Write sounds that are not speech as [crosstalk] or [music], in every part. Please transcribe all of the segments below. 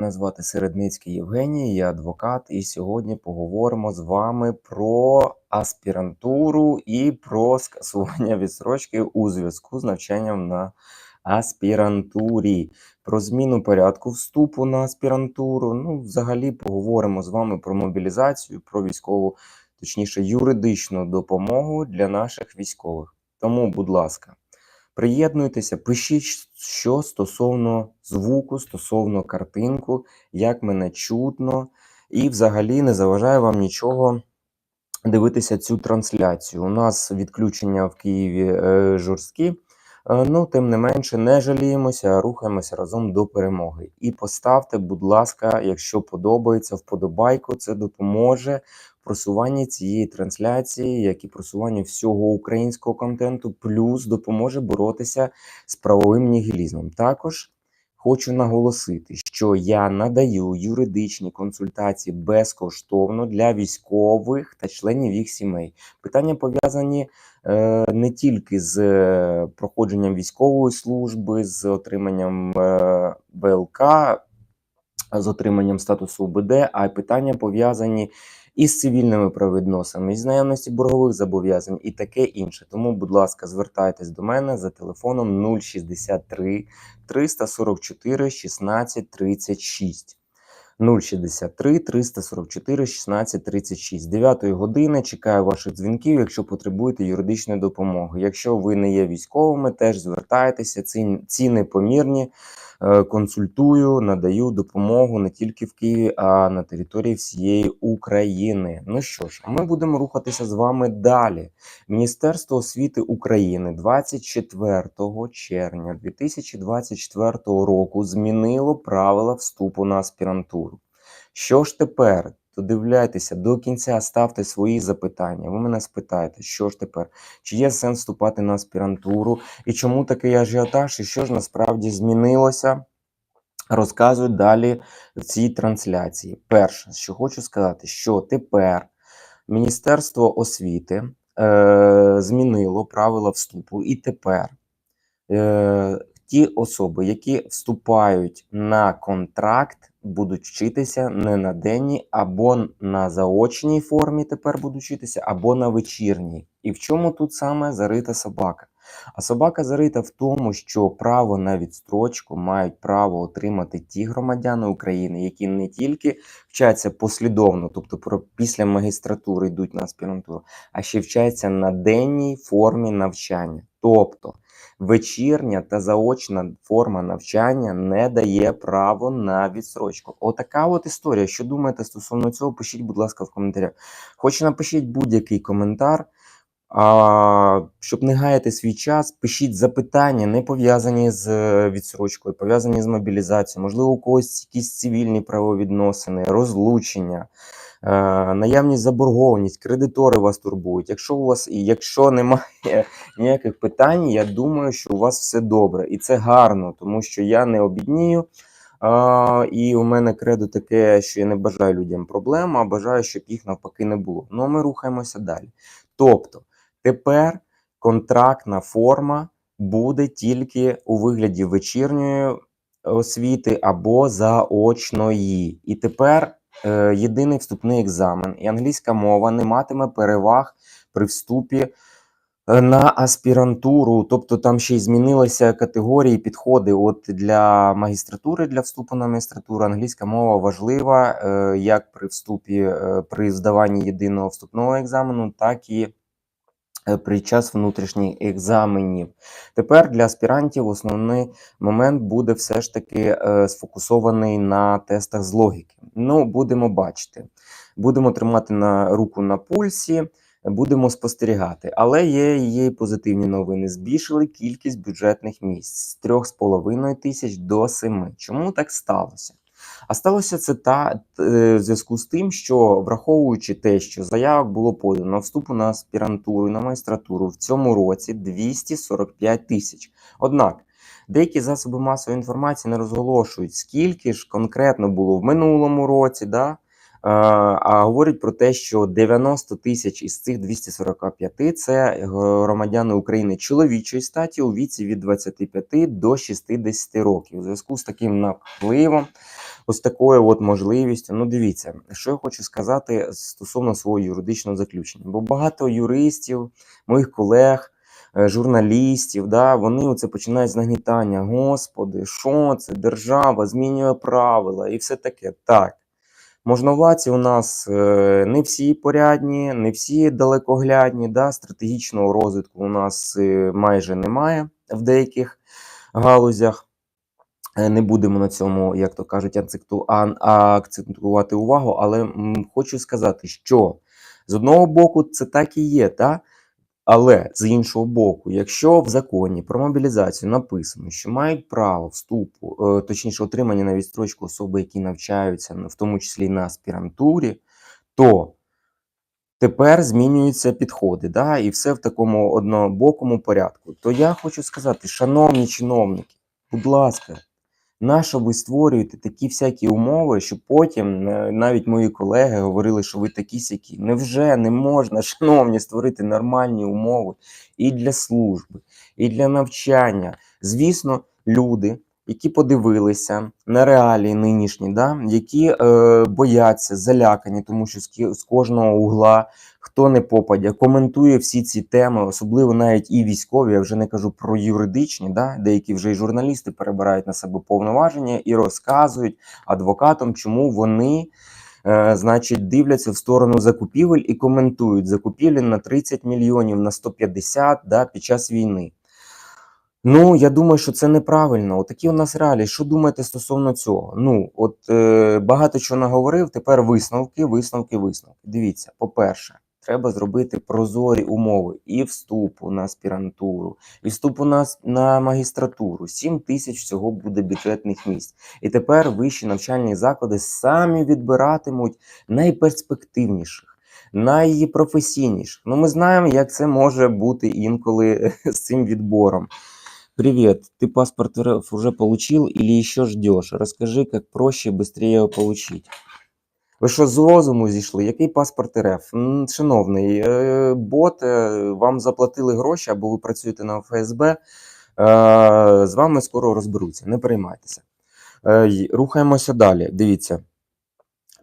Мене звати Середницький Євгеній, я адвокат, і сьогодні поговоримо з вами про аспірантуру і про скасування відсрочки у зв'язку з навчанням на аспірантурі, про зміну порядку вступу на аспірантуру. Ну, взагалі, поговоримо з вами про мобілізацію, про військову, точніше, юридичну допомогу для наших військових. Тому, будь ласка. Приєднуйтеся, пишіть, що стосовно звуку, стосовно картинку, як мене чутно, і взагалі не заважає вам нічого дивитися цю трансляцію. У нас відключення в Києві е, жорсткі, ну тим не менше, не жаліємося, рухаємося разом до перемоги. І поставте, будь ласка, якщо подобається, вподобайку, це допоможе просуванні цієї трансляції, як і просуванню всього українського контенту, плюс допоможе боротися з правовим нігілізмом. Також хочу наголосити, що я надаю юридичні консультації безкоштовно для військових та членів їх сімей. Питання пов'язані е, не тільки з е, проходженням військової служби, з отриманням е, БЛК. З отриманням статусу УБД, а й питання пов'язані із цивільними правовідносинами, із наявності боргових зобов'язань і таке інше. Тому, будь ласка, звертайтесь до мене за телефоном 063 344 16 36. 063 344 16 36. 9 години чекаю ваших дзвінків, якщо потребуєте юридичної допомоги. Якщо ви не є військовими, теж звертайтеся. Ціни помірні. Е, консультую, надаю допомогу не тільки в Києві, а на території всієї України. Ну що ж, ми будемо рухатися з вами далі. Міністерство освіти України 24 червня 2024 року змінило правила вступу на аспірантуру. Що ж тепер? Додивляйтеся до кінця, ставте свої запитання. Ви мене спитаєте, що ж тепер? Чи є сенс вступати на аспірантуру? І чому такий ажіотаж? І що ж насправді змінилося? Розказують далі в цій трансляції. Перше, що хочу сказати, що тепер Міністерство освіти е, змінило правила вступу, і тепер е, ті особи, які вступають на контракт, будуть вчитися не на денній, або на заочній формі тепер будуть вчитися, або на вечірній. І в чому тут саме зарита собака? А собака зарита в тому, що право на відстрочку мають право отримати ті громадяни України, які не тільки вчаться послідовно, тобто після магістратури йдуть на аспірантуру, а ще вчаться на денній формі навчання. Тобто вечірня та заочна форма навчання не дає право на відсрочку. Отака от історія. Що думаєте стосовно цього? Пишіть, будь ласка, в коментарях. Хоч напишіть будь-який коментар. А, Щоб не гаяти свій час, пишіть запитання, не пов'язані з е, відсрочкою, пов'язані з мобілізацією, можливо, у когось якісь цивільні правовідносини, розлучення. Е, наявність заборгованість, кредитори вас турбують. Якщо у вас якщо немає [laughs] ніяких питань, я думаю, що у вас все добре, і це гарно, тому що я не обіднію. А, І у мене кредо таке, що я не бажаю людям проблем, а бажаю, щоб їх навпаки не було. Ну ми рухаємося далі. Тобто, тепер контрактна форма буде тільки у вигляді вечірньої освіти або заочної. І тепер е, єдиний вступний екзамен, і англійська мова не матиме переваг при вступі е, на аспірантуру, тобто там ще й змінилися категорії, підходи. От для магістратури, для вступу на магістратуру, англійська мова важлива е, як при вступі, е, при здаванні єдиного вступного екзамену, так і Е, під час внутрішніх екзаменів. Тепер для аспірантів основний момент буде все ж таки е, сфокусований на тестах з логіки. Ну, будемо бачити. Будемо тримати на руку на пульсі, будемо спостерігати. Але є є позитивні новини. Збільшили кількість бюджетних місць з 3,5 тисяч до 7. Чому так сталося? А сталося це та е, в зв'язку з тим, що враховуючи те, що заявок було подано вступу на аспірантуру і на майстратуру в цьому році 245 тисяч. Однак деякі засоби масової інформації не розголошують, скільки ж конкретно було в минулому році. да, а говорять про те, що 90 тисяч із цих 245 це громадяни України чоловічої статі у віці від 25 до 60 років. У зв'язку з таким напливом ось такою от можливістю. Ну, дивіться, що я хочу сказати стосовно свого юридичного заключення. Бо багато юристів, моїх колег, е, журналістів, да, вони оце починають з нагнітання. Господи, що це? Держава змінює правила і все таке. Так. Можновладці у нас е, не всі порядні, не всі далекоглядні. Да? Стратегічного розвитку у нас е, майже немає в деяких галузях. Е, Не будемо на цьому, як то кажуть, акцентувати увагу, але хочу сказати, що з одного боку це так і є, та? Але з іншого боку, якщо в законі про мобілізацію написано, що мають право вступу, е, точніше, отримання на відстрочку особи, які навчаються, в тому числі на аспірантурі, то тепер змінюються підходи, да, і все в такому однобокому порядку. То я хочу сказати, шановні чиновники, будь ласка, нащо ви створюєте такі всякі умови, що потім е, навіть мої колеги говорили, що ви такі сякі. Невже не можна, [laughs] шановні, створити нормальні умови і для служби, і для навчання? Звісно, люди, які подивилися на реалії нинішні, да, які е, бояться, залякані, тому що з, з кожного угла хто не попадя, коментує всі ці теми, особливо навіть і військові, я вже не кажу про юридичні, да, деякі вже і журналісти перебирають на себе повноваження і розказують адвокатам, чому вони. е, Значить, дивляться в сторону закупівель і коментують закупівлі на 30 мільйонів, на 150 да, під час війни. Ну, я думаю, що це неправильно. Отакі у нас реалії. Що думаєте стосовно цього? Ну, от е, багато чого наговорив, тепер висновки, висновки, висновки. Дивіться, по-перше, треба зробити прозорі умови і вступу на аспірантуру, і вступу на, на магістратуру. 7 тисяч всього буде бюджетних місць. І тепер вищі навчальні заклади самі відбиратимуть найперспективніших. Найпрофесійніших. Ну, ми знаємо, як це може бути інколи [laughs] з цим відбором. Привет, ты паспорт РФ уже получил или еще ждешь? Расскажи, как проще и быстрее его получить. Ви що з розуму зійшли? Який паспорт РФ? Шановний, е, бот, е, вам заплатили гроші, або ви працюєте на ФСБ, з вами скоро розберуться, не переймайтеся. Е, Рухаємося далі. Дивіться.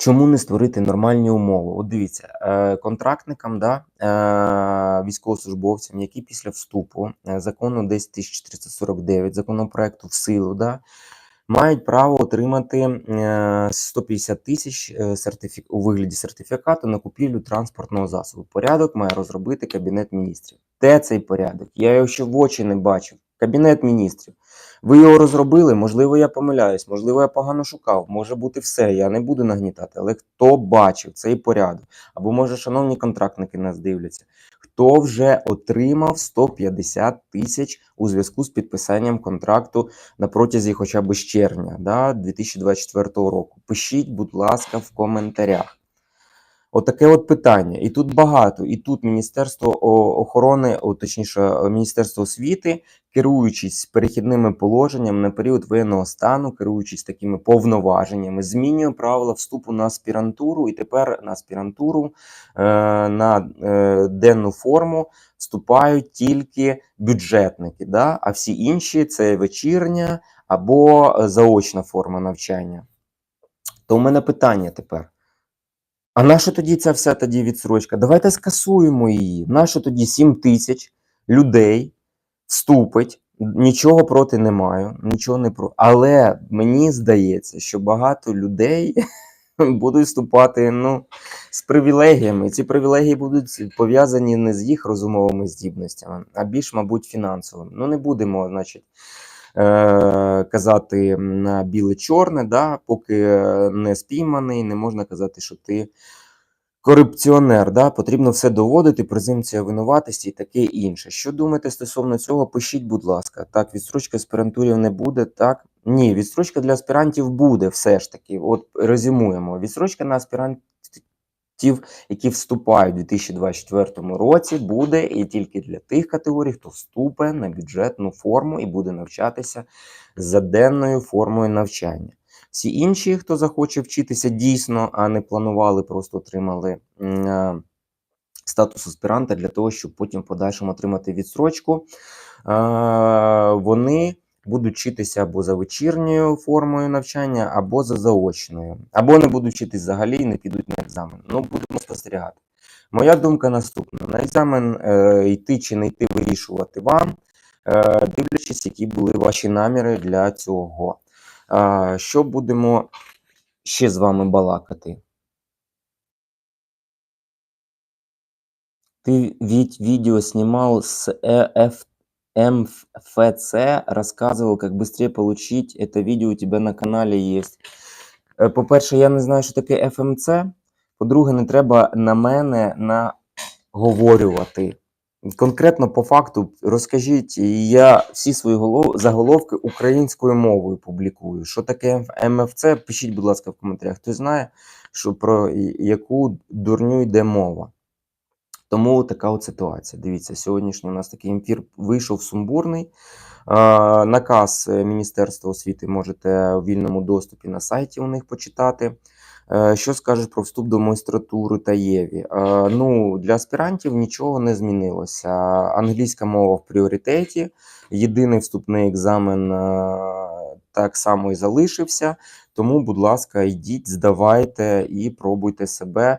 Чому не створити нормальні умови? От дивіться, е, контрактникам, да, е, військовослужбовцям, які після вступу е, закону 10449, законопроекту в силу, да, мають право отримати е, 150 тисяч сертифі... у вигляді сертифікату на купівлю транспортного засобу. Порядок має розробити Кабінет міністрів. Де цей порядок? Я його ще в очі не бачив. Кабінет міністрів. Ви його розробили, можливо, я помиляюсь, можливо, я погано шукав, може бути все, я не буду нагнітати, але хто бачив цей порядок? Або може, шановні контрактники нас дивляться, хто вже отримав 150 тисяч у зв'язку з підписанням контракту на протязі хоча б з червня да, 2024 року? Пишіть, будь ласка, в коментарях. Отаке от питання. І тут багато. І тут Міністерство охорони, точніше, Міністерство освіти, керуючись перехідними положеннями на період воєнного стану, керуючись такими повноваженнями, змінює правила вступу на аспірантуру, і тепер на аспірантуру е, на е, денну форму вступають тільки бюджетники, да? а всі інші це вечірня або заочна форма навчання. То у мене питання тепер. А нащо тоді ця вся тоді відсрочка? Давайте скасуємо її. Нащо тоді 7 тисяч людей вступить, нічого проти не маю, нічого не про. Але мені здається, що багато людей [laughs] будуть вступати ну, з привілегіями. Ці привілегії будуть пов'язані не з їх розумовими здібностями, а більш, мабуть, фінансовими. Ну, не будемо, значить. е, Казати на біле-чорне, да, поки не спійманий, не можна казати, що ти корупціонер. Да? Потрібно все доводити, презумпція винуватості і таке інше. Що думаєте стосовно цього? Пишіть, будь ласка. Так, відстрочка аспірантурів не буде. Так, ні, відстрочка для аспірантів буде все ж таки. От резюмуємо. Відстрочка на аспірантів, які вступають у 2024 році, буде і тільки для тих категорій, хто вступе на бюджетну форму і буде навчатися за денною формою навчання. Всі інші, хто захоче вчитися дійсно, а не планували, просто отримали е, статус аспіранта для того, щоб потім в подальшому отримати відстрочку, е, вони будуть вчитися або за вечірньою формою навчання, або за заочною, або не будуть вчитись взагалі і не підуть на екзамен. Ну, будемо спостерігати. Моя думка наступна: на екзамен е, йти чи не йти вирішувати вам, е, дивлячись, які були ваші наміри для цього. Е, що будемо ще з вами балакати? Ты ведь видео снимал с э, F- МФЦ, рассказывал, как быстрее получить. Это видео у тебя на каналі є. Е, По-перше, я не знаю, що таке ФМЦ. По-друге, не треба на мене наговорювати. Конкретно по факту розкажіть, я всі свої голов- заголовки українською мовою публікую. Що таке МФЦ? Пишіть, будь ласка, в коментарях. Хто знає, що про яку дурню йде мова. Тому така от ситуація. Дивіться, сьогоднішній у нас такий ефір вийшов сумбурний. Наказ Міністерства освіти можете у вільному доступі на сайті у них почитати. Е, Що скажеш про вступ до магістратури та ЄВІ? Е, Ну, для аспірантів нічого не змінилося. Англійська мова в пріоритеті. Єдиний вступний екзамен е, так само і залишився. Тому, будь ласка, йдіть, здавайте і пробуйте себе,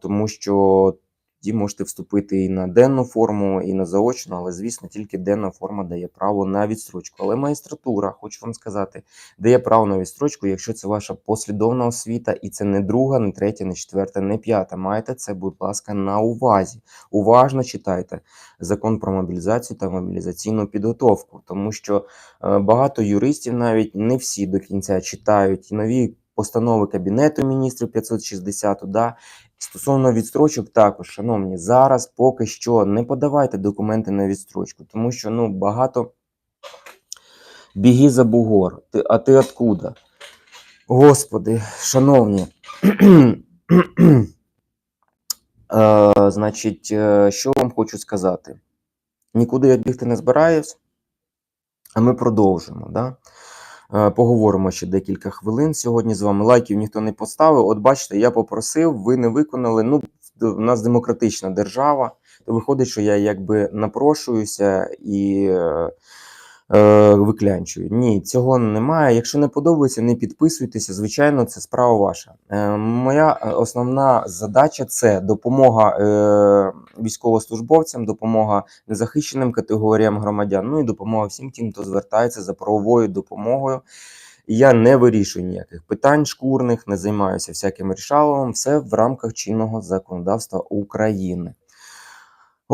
тому що тоді можете вступити і на денну форму, і на заочну, але звісно, тільки денна форма дає право на відстрочку. Але магістратура, хочу вам сказати, дає право на відстрочку, якщо це ваша послідовна освіта, і це не друга, не третя, не четверта, не п'ята. Маєте це, будь ласка, на увазі. Уважно читайте закон про мобілізацію та мобілізаційну підготовку, тому що е, багато юристів навіть не всі до кінця читають і нові постанови Кабінету міністрів 560, да, Стосовно відстрочок, також, шановні, зараз поки що не подавайте документи на відстрочку, тому що ну багато біги за бугор. Ти, а ти откуда? Господи, шановні. [clears throat] е, значить, е, що вам хочу сказати? Нікуди я бігти не збираюсь, а ми продовжимо. Да? Е, Поговоримо ще декілька хвилин сьогодні з вами. Лайків ніхто не поставив. От бачите, я попросив, ви не виконали. Ну, в нас демократична держава, то виходить, що я якби напрошуюся і е, виклянчую. Ні, цього немає. Якщо не подобається, не підписуйтеся. Звичайно, це справа ваша. Е, моя е, основна задача це допомога військовослужбовцям, допомога незахищеним категоріям громадян, ну і допомога всім тим, хто звертається за правовою допомогою. Я не вирішую ніяких питань шкурних, не займаюся всяким рішаловим, все в рамках чинного законодавства України.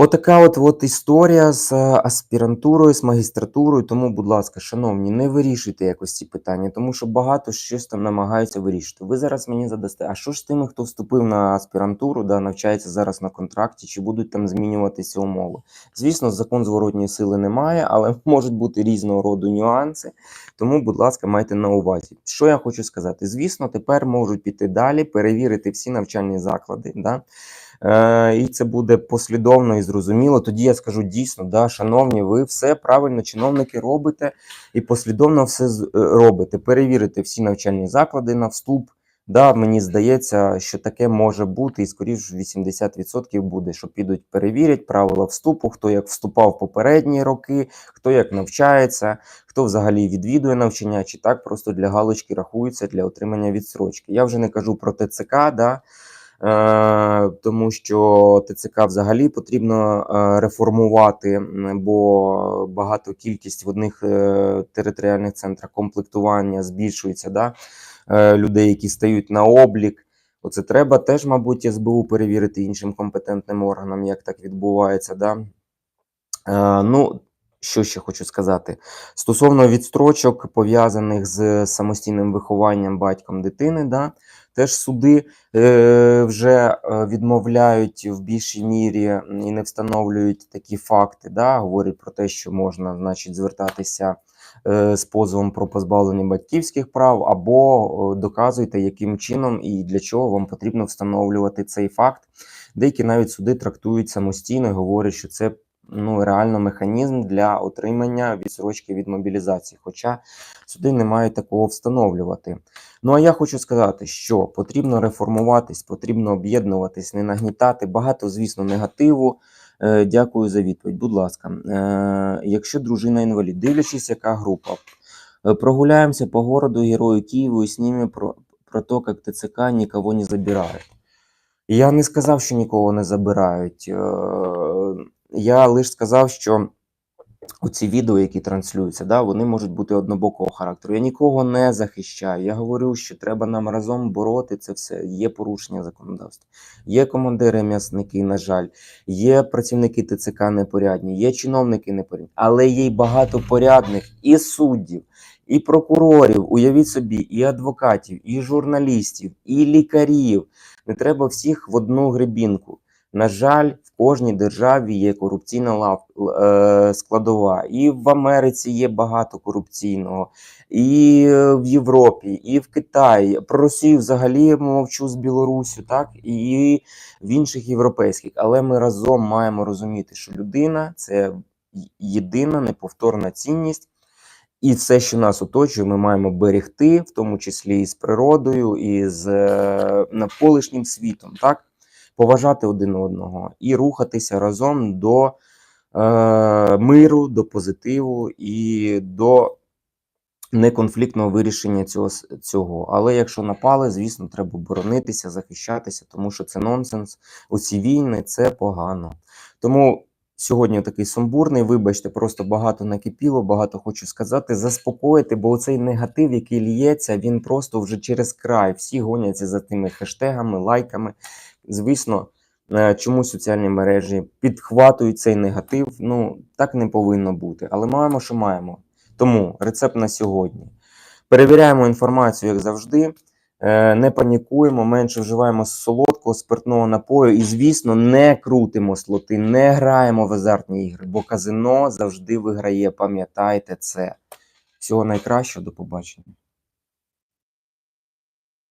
Отака от, от історія з е, аспірантурою, з магістратурою. Тому, будь ласка, шановні, не вирішуйте якось ці питання, тому що багато щось там намагаються вирішити. Ви зараз мені задасте, а що ж з тими, хто вступив на аспірантуру, да, навчається зараз на контракті, чи будуть там змінюватися умови? Звісно, закон зворотньої сили немає, але [laughs] можуть бути різного роду нюанси. Тому, будь ласка, майте на увазі. Що я хочу сказати? Звісно, тепер можуть піти далі, перевірити всі навчальні заклади. Да? Е, і це буде послідовно і зрозуміло. Тоді я скажу дійсно, да, шановні, ви все правильно, чиновники робите і послідовно все е, робите. Перевірите всі навчальні заклади на вступ. Да, мені здається, що таке може бути, і скоріш 80% буде, що підуть перевірять правила вступу, хто як вступав попередні роки, хто як навчається, хто взагалі відвідує навчання, чи так просто для галочки рахується для отримання відстрочки. Я вже не кажу про ТЦК, да, тому що ТЦК взагалі потрібно е, реформувати, бо багато кількість в одних е, територіальних центрах комплектування збільшується. Да, е, людей, які стають на облік. Оце треба теж, мабуть, СБУ перевірити іншим компетентним органам, як так відбувається. Да? Е, ну, що ще хочу сказати? Стосовно відстрочок, пов'язаних з самостійним вихованням батьком дитини, да, теж суди е, вже е, відмовляють в більшій мірі і не встановлюють такі факти. Да, говорять про те, що можна, значить, звертатися е, з позовом про позбавлення батьківських прав, або доказуйте, яким чином і для чого вам потрібно встановлювати цей факт. Деякі навіть суди трактують самостійно і говорять, що це ну, реально механізм для отримання відсрочки від мобілізації. Хоча суди не мають такого встановлювати. Ну а я хочу сказати, що потрібно реформуватись, потрібно об'єднуватись, не нагнітати багато, звісно, негативу. Е, Дякую за відповідь. Будь ласка, е, якщо дружина інвалід, дивлячись, яка група, Е, прогуляємося по городу Герою Києву і знімемо про, про то, як ТЦК нікого не забирають. Я не сказав, що нікого не забирають. Я лише сказав, що оці відео, які транслюються, да, вони можуть бути однобокого характеру. Я нікого не захищаю. Я говорю, що треба нам разом бороти це все. Є порушення законодавства. Є командири м'ясники, на жаль, є працівники ТЦК непорядні, є чиновники непорядні, але є й багато порядних і суддів, і прокурорів. Уявіть собі, і адвокатів, і журналістів, і лікарів. Не треба всіх в одну гребінку. На жаль, в кожній державі є корупційна лав, е, складова. І в Америці є багато корупційного, і в Європі, і в Китаї. Про Росію взагалі мовчу з Білорусю, так і в інших європейських. Але ми разом маємо розуміти, що людина це єдина неповторна цінність. І все, що нас оточує, ми маємо берегти, в тому числі і з природою, і з е, навколишнім світом, так? Поважати один одного і рухатися разом до е, миру, до позитиву і до неконфліктного вирішення цього, цього. Але якщо напали, звісно, треба боронитися, захищатися, тому що це нонсенс. Оці війни це погано. Тому сьогодні такий сумбурний. Вибачте, просто багато накипіло, багато хочу сказати. Заспокоїти, бо цей негатив, який лється, він просто вже через край. Всі гоняться за тими хештегами, лайками. Звісно, е, чому соціальні мережі підхватують цей негатив. Ну так не повинно бути. Але маємо, що маємо. Тому рецепт на сьогодні. Перевіряємо інформацію, як завжди. Е, Не панікуємо, менше вживаємо солодкого спиртного напою і, звісно, не крутимо слоти, не граємо в азартні ігри, бо казино завжди виграє. Пам'ятайте це. Всього найкращого, до побачення.